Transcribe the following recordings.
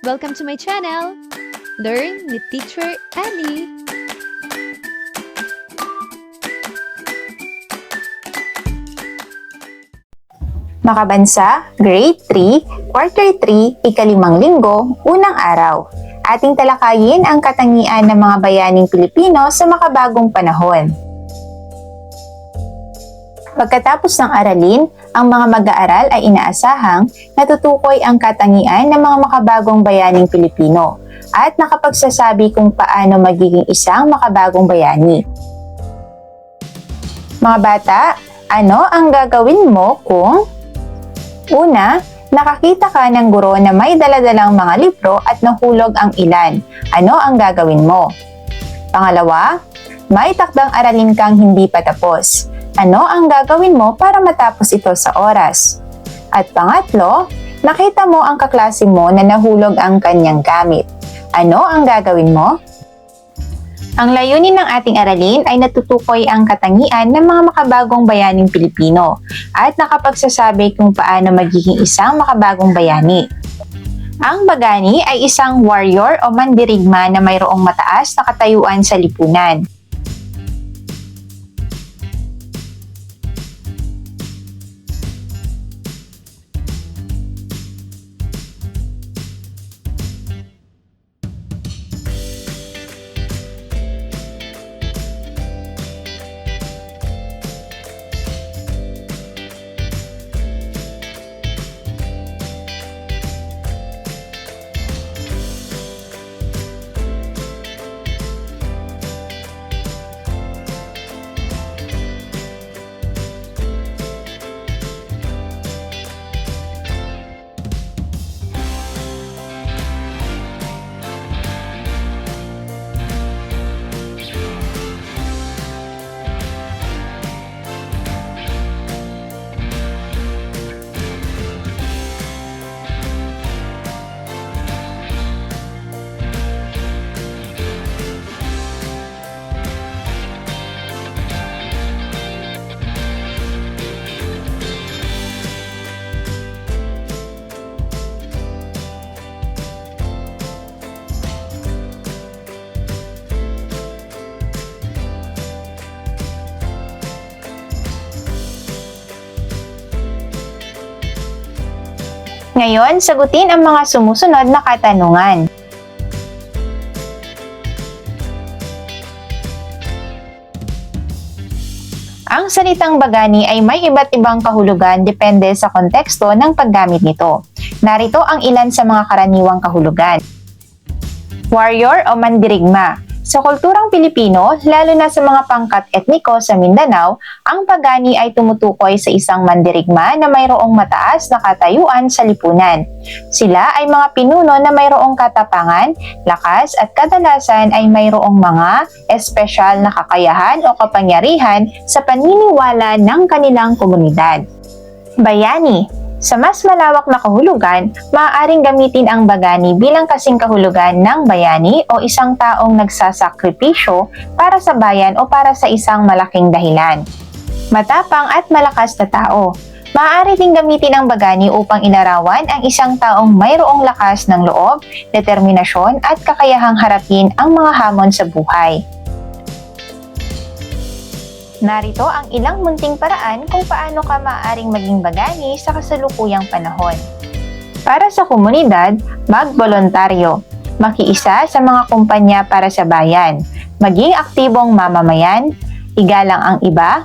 Welcome to my channel! Learn with Teacher Ali! Makabansa, Grade 3, Quarter 3, ikalimang linggo, unang araw. Ating talakayin ang katangian ng mga bayaning Pilipino sa makabagong panahon. Pagkatapos ng aralin, ang mga mag-aaral ay inaasahang natutukoy ang katangian ng mga makabagong bayaning Pilipino at nakapagsasabi kung paano magiging isang makabagong bayani. Mga bata, ano ang gagawin mo kung Una, nakakita ka ng guro na may daladalang mga libro at nahulog ang ilan. Ano ang gagawin mo? Pangalawa, may takdang aralin kang hindi pa tapos. Ano ang gagawin mo para matapos ito sa oras? At pangatlo, nakita mo ang kaklase mo na nahulog ang kanyang gamit. Ano ang gagawin mo? Ang layunin ng ating aralin ay natutukoy ang katangian ng mga makabagong bayaning Pilipino at nakapagsasabi kung paano magiging isang makabagong bayani. Ang bagani ay isang warrior o mandirigma na mayroong mataas na katayuan sa lipunan. Ngayon, sagutin ang mga sumusunod na katanungan. Ang salitang bagani ay may iba't ibang kahulugan depende sa konteksto ng paggamit nito. Narito ang ilan sa mga karaniwang kahulugan. Warrior o mandirigma. Sa kulturang Pilipino, lalo na sa mga pangkat etniko sa Mindanao, ang pagani ay tumutukoy sa isang mandirigma na mayroong mataas na katayuan sa lipunan. Sila ay mga pinuno na mayroong katapangan, lakas at kadalasan ay mayroong mga espesyal na kakayahan o kapangyarihan sa paniniwala ng kanilang komunidad. Bayani sa mas malawak na kahulugan, maaaring gamitin ang bagani bilang kasing kahulugan ng bayani o isang taong nagsasakripisyo para sa bayan o para sa isang malaking dahilan. Matapang at malakas na tao. Maaari ding gamitin ang bagani upang inarawan ang isang taong mayroong lakas ng loob, determinasyon at kakayahang harapin ang mga hamon sa buhay. Narito ang ilang munting paraan kung paano ka maaaring maging bagani sa kasalukuyang panahon. Para sa komunidad, magbolontaryo. Makiisa sa mga kumpanya para sa bayan. Maging aktibong mamamayan. Igalang ang iba.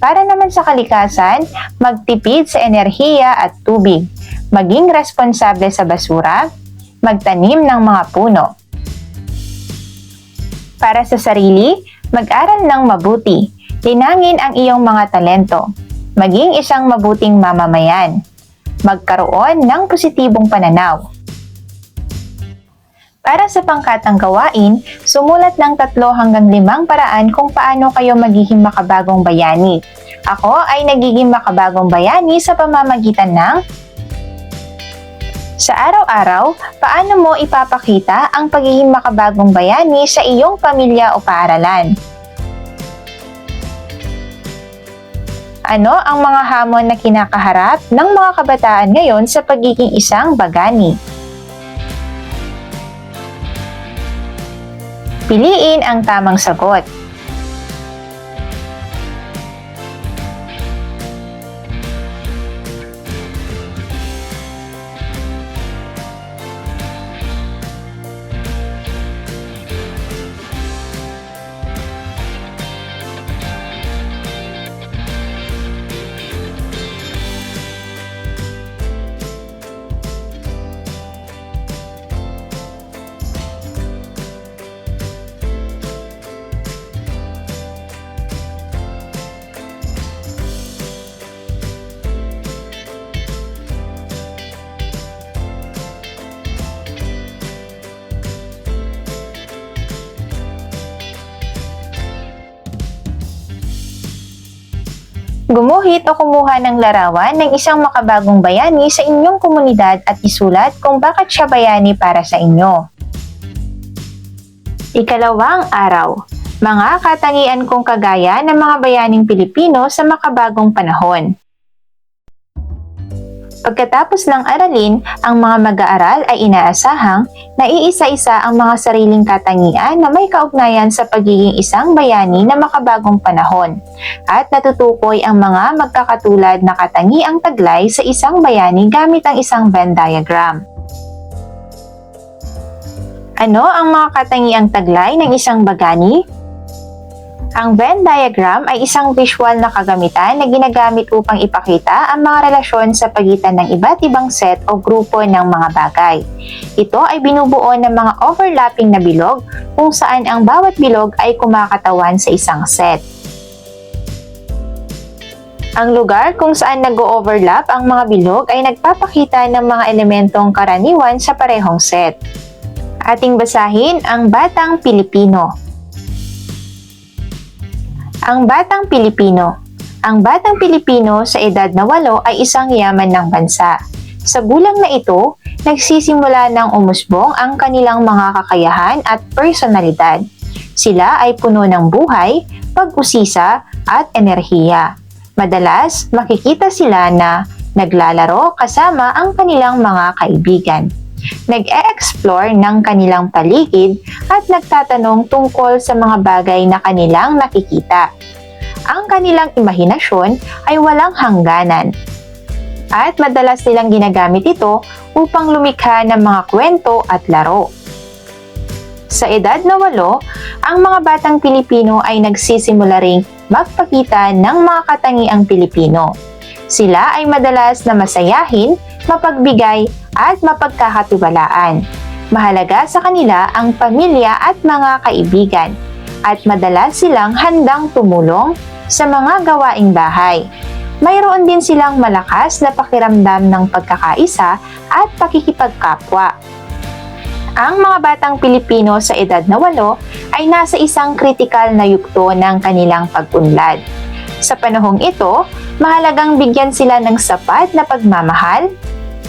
Para naman sa kalikasan, magtipid sa enerhiya at tubig. Maging responsable sa basura. Magtanim ng mga puno. Para sa sarili, mag-aral ng mabuti Linangin ang iyong mga talento. Maging isang mabuting mamamayan. Magkaroon ng positibong pananaw. Para sa pangkatang gawain, sumulat ng tatlo hanggang limang paraan kung paano kayo magiging makabagong bayani. Ako ay nagiging makabagong bayani sa pamamagitan ng sa araw-araw, paano mo ipapakita ang pagiging makabagong bayani sa iyong pamilya o paaralan? ano ang mga hamon na kinakaharap ng mga kabataan ngayon sa pagiging isang bagani? Piliin ang tamang sagot. Gumuhit o kumuha ng larawan ng isang makabagong bayani sa inyong komunidad at isulat kung bakit siya bayani para sa inyo. Ikalawang araw, mga katangian kong kagaya ng mga bayaning Pilipino sa makabagong panahon. Pagkatapos ng aralin, ang mga mag-aaral ay inaasahang na iisa-isa ang mga sariling katangian na may kaugnayan sa pagiging isang bayani na makabagong panahon at natutukoy ang mga magkakatulad na katangiang taglay sa isang bayani gamit ang isang Venn diagram. Ano ang mga katangiang taglay ng isang bagani? Ang Venn diagram ay isang visual na kagamitan na ginagamit upang ipakita ang mga relasyon sa pagitan ng iba't ibang set o grupo ng mga bagay. Ito ay binubuo ng mga overlapping na bilog kung saan ang bawat bilog ay kumakatawan sa isang set. Ang lugar kung saan nag-overlap ang mga bilog ay nagpapakita ng mga elementong karaniwan sa parehong set. Ating basahin ang Batang Pilipino. Ang Batang Pilipino Ang Batang Pilipino sa edad na walo ay isang yaman ng bansa. Sa gulang na ito, nagsisimula ng umusbong ang kanilang mga kakayahan at personalidad. Sila ay puno ng buhay, pag-usisa at enerhiya. Madalas, makikita sila na naglalaro kasama ang kanilang mga kaibigan. Nag-e-explore ng kanilang paligid at nagtatanong tungkol sa mga bagay na kanilang nakikita. Ang kanilang imahinasyon ay walang hangganan. At madalas nilang ginagamit ito upang lumikha ng mga kwento at laro. Sa edad na walo, ang mga batang Pilipino ay nagsisimula ring magpakita ng mga katangiang Pilipino. Sila ay madalas na masayahin, mapagbigay at mapagkakatiwalaan. Mahalaga sa kanila ang pamilya at mga kaibigan at madalas silang handang tumulong sa mga gawaing bahay. Mayroon din silang malakas na pakiramdam ng pagkakaisa at pakikipagkapwa. Ang mga batang Pilipino sa edad na walo ay nasa isang kritikal na yugto ng kanilang pag-unlad. Sa panahong ito, mahalagang bigyan sila ng sapat na pagmamahal,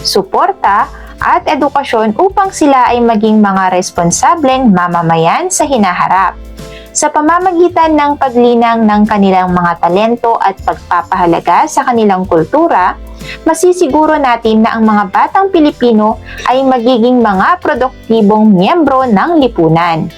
suporta at edukasyon upang sila ay maging mga responsableng mamamayan sa hinaharap. Sa pamamagitan ng paglinang ng kanilang mga talento at pagpapahalaga sa kanilang kultura, masisiguro natin na ang mga batang Pilipino ay magiging mga produktibong miyembro ng lipunan.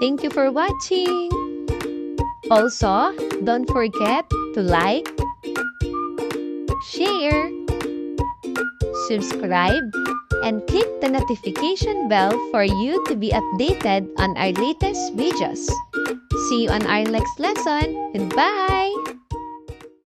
Thank you for watching! Also, don't forget to like, share, subscribe, and click the notification bell for you to be updated on our latest videos. See you on our next lesson. Goodbye!